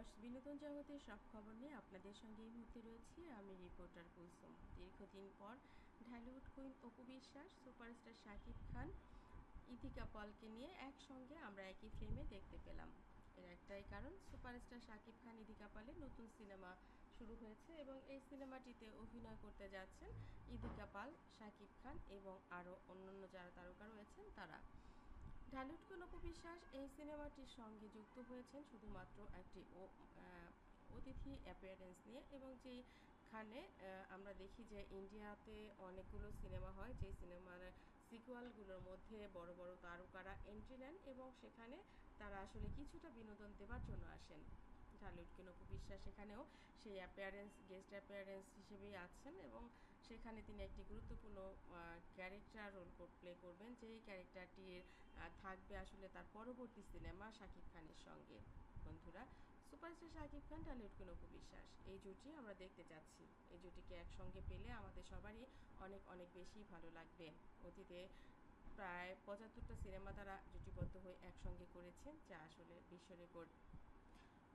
Viewers বিনোদন জগতের সব খবর নিয়ে আপনাদের সঙ্গে এই মুহূর্তে রয়েছি। আমি রিপোর্টার কুসুম দীর্ঘদিন পর ঢালিউড কুইন অপু বিশ্বাস, সুপারস্টার শাকিব খান, ইথিকা পলকে নিয়ে একসঙ্গে আমরা একই ফিল্মে দেখতে পেলাম। এর একটাই কারণ, সুপারস্টার শাকিব খান ইদিকা পালের নতুন সিনেমা শুরু হয়েছে এবং এই সিনেমাটিতে অভিনয় করতে যাচ্ছেন ইদিকা পাল, শাকিব খান এবং আরও অন্যান্য যারা তারকা রয়েছেন তারা ঢালিউড কোন বিশ্বাস এই সিনেমাটির সঙ্গে যুক্ত হয়েছেন শুধুমাত্র একটি অতিথি অ্যাপিয়ারেন্স নিয়ে এবং যেখানে আমরা দেখি যে ইন্ডিয়াতে অনেকগুলো সিনেমা হয়, যেই সিনেমার সিকুয়ালগুলোর মধ্যে বড় বড় তারকারা এন্ট্রি নেন এবং সেখানে তারা আসলে কিছুটা বিনোদন দেওয়ার জন্য আসেন। ঢালিউড কিনকু বিশ্বাস সেখানেও সেই অ্যাপিয়ারেন্স গেস্ট অ্যাপিয়ারেন্স হিসেবেই আছেন এবং সেখানে তিনি একটি গুরুত্বপূর্ণ প্লে করবেন যেই ক্যারেক্টারটির থাকবে আসলে তার পরবর্তী সিনেমা শাকিব খানের সঙ্গে। বন্ধুরা সুপারস্টার শাকিব খান টালিউড অপু বিশ্বাস এই জুটি আমরা দেখতে যাচ্ছি এই জুটিকে একসঙ্গে পেলে আমাদের সবারই অনেক অনেক বেশি ভালো লাগবে। অতীতে প্রায় পঁচাত্তরটা সিনেমা তারা জুটিবদ্ধ হয়ে একসঙ্গে করেছেন, যা আসলে বিশ্ব রেকর্ড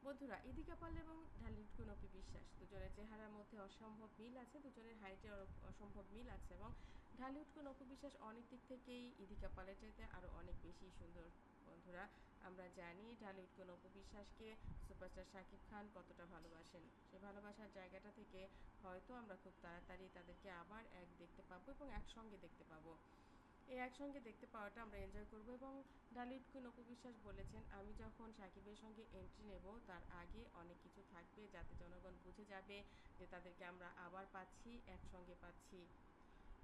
বন্ধুরা, ইদিকা পাল এবং ঢালিউড অপি বিশ্বাস দুজনের চেহারার মধ্যে অসম্ভব মিল আছে, দুজনের হাইটে অসম্ভব মিল আছে এবং ঢালিউড অপু বিশ্বাস অনেক দিক থেকেই ইদিকা পালের আরও অনেক বেশি সুন্দর বন্ধুরা। আমরা জানি ঢালিউড কোন অপবিশ্বাসকে সুপারস্টার শাকিব খান কতটা ভালোবাসেন। সে ভালোবাসার জায়গাটা থেকে হয়তো আমরা খুব তাড়াতাড়ি তাদেরকে আবার এক দেখতে পাবো এবং একসঙ্গে দেখতে পাবো। এই একসঙ্গে দেখতে পাওয়াটা আমরা এনজয় করব এবং ডালিউড কুন অপবিশ্বাস বলেছেন, আমি যখন সাকিবের সঙ্গে এন্ট্রি নেব, তার আগে অনেক কিছু থাকবে যাতে জনগণ বুঝে যাবে যে তাদেরকে আমরা আবার পাচ্ছি, একসঙ্গে পাচ্ছি।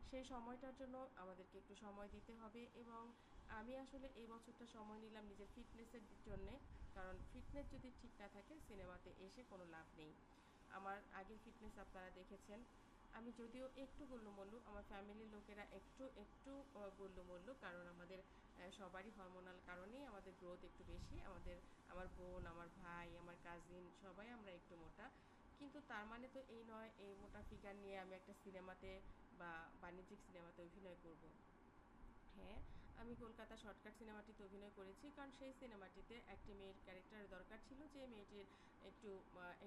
সেই সময়টার জন্য আমাদেরকে একটু সময় দিতে হবে এবং আমি আসলে এই বছরটা সময় নিলাম নিজের ফিটনেসের জন্যে। কারণ ফিটনেস যদি ঠিক না থাকে, সিনেমাতে এসে কোনো লাভ নেই। আমার আগের ফিটনেস আপনারা দেখেছেন। আমি যদিও একটু গুল্লমল্লু আমার ফ্যামিলির লোকেরা একটু একটু গুল্লমল্লু কারণ আমাদের সবারই হরমোনাল কারণেই আমাদের গ্রোথ একটু বেশি। আমাদের, আমার বোন, আমার ভাই, আমার কাজিন সবাই আমরা একটু মোটা। কিন্তু তার মানে তো এই নয়, এই মোটা ফিগার নিয়ে আমি একটা সিনেমাতে বা বাণিজ্যিক সিনেমাতে অভিনয় করব। হ্যাঁ আমি কলকাতা শর্টকাট সিনেমাটিতে অভিনয় করেছি কারণ সেই সিনেমাটিতে একটি মেয়ের ক্যারেক্টারের দরকার ছিল যে মেয়েটির একটু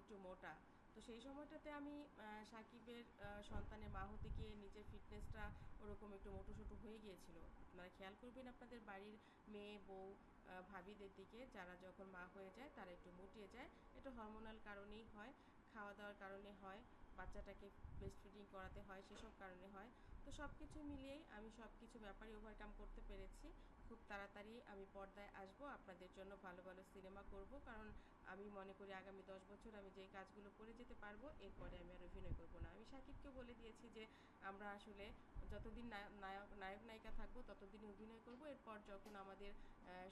একটু মোটা। তো সেই সময়টাতে আমি সাকিবের সন্তানের মা হতে গিয়ে নিজের ফিটনেসটা ওরকম একটু মোটুসোটু হয়ে গিয়েছিল। আপনারা খেয়াল করবেন আপনাদের বাড়ির মেয়ে, বউ ভাবিদের দিকে যারা যখন মা হয়ে যায় তারা একটু মুটিয়ে যায়। এটা হরমোনাল কারণেই হয়, খাওয়া দাওয়ার কারণে হয় বাচ্চাটাকে ব্রেস্ট ফিডিং করাতে হয়, সেসব কারণে হয়। তো সব কিছু মিলিয়েই আমি সব কিছু ব্যাপারে ওভারকাম করতে পেরেছি। খুব তাড়াতাড়ি আমি পর্দায় আসব, আপনাদের জন্য ভালো ভালো সিনেমা করব, কারণ আমি মনে করি আগামী দশ বছর আমি যেই কাজগুলো করে যেতে পারব, এরপরে আমি আর অভিনয় করব না। আমি সাকিবকে বলে দিয়েছি যে, আমরা আসলে যতদিন নায়ক নায়ক, নায়িকা থাকব ততদিন অভিনয় করব। এরপর যখন আমাদের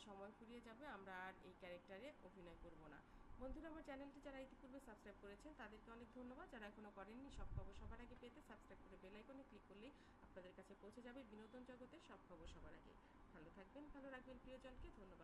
সময় ফুরিয়ে যাবে, আমরা আর এই ক্যারেক্টারে অভিনয় করব না। বন্ধুরা, আমার চ্যানেলটি যারা ইতিপূর্বে সাবস্ক্রাইব করেছেন, তাদেরকে অনেক ধন্যবাদ। যারা এখনও করেননি, সব খবর সবার আগে পেতে সাবস্ক্রাইব করে বেলাইকনে ক্লিক করলেই আপনাদের কাছে পৌঁছে যাবে বিনোদন জগতের সব খবর সবার আগে। ভালো থাকবেন, ভালো রাখবেন প্রিয়জনকে। ধন্যবাদ।